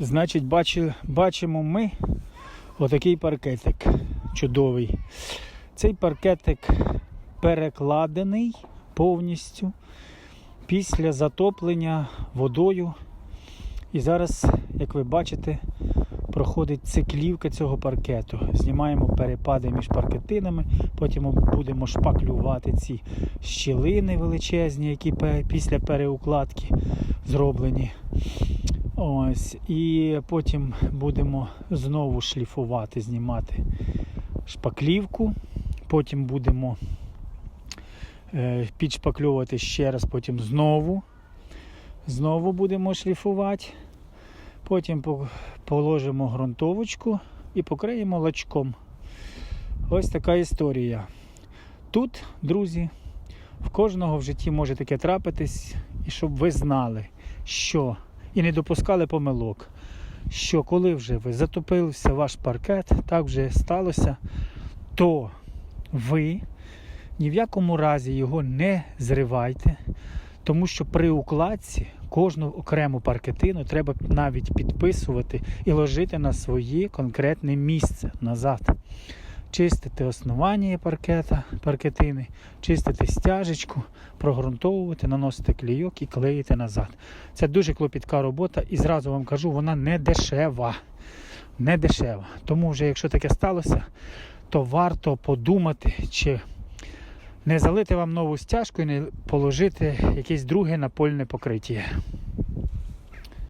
Значить, бачи, бачимо ми отакий паркетик чудовий. Цей паркетик перекладений повністю після затоплення водою. І зараз, як ви бачите, проходить циклівка цього паркету. Знімаємо перепади між паркетинами, потім будемо шпаклювати ці щілини величезні, які після переукладки зроблені. Ось, і потім будемо знову шліфувати, знімати шпаклівку. Потім будемо е, підшпаклювати ще раз, потім знову. Знову будемо шліфувати. Потім положимо ґрунтовочку і покриємо лачком. Ось така історія. Тут, друзі, в кожного в житті може таке трапитись, і щоб ви знали, що і не допускали помилок. Що коли вже ви затопився ваш паркет, так вже сталося, то ви ні в якому разі його не зривайте, тому що при укладці кожну окрему паркетину треба навіть підписувати і ложити на своє конкретне місце назад. Чистити основання паркета, паркетини, чистити стяжечку, прогрунтовувати, наносити клійок і клеїти назад. Це дуже клопітка робота, і зразу вам кажу, вона не дешева. Не дешева. Тому вже якщо таке сталося, то варто подумати, чи не залити вам нову стяжку і не положити якесь друге напольне покриття.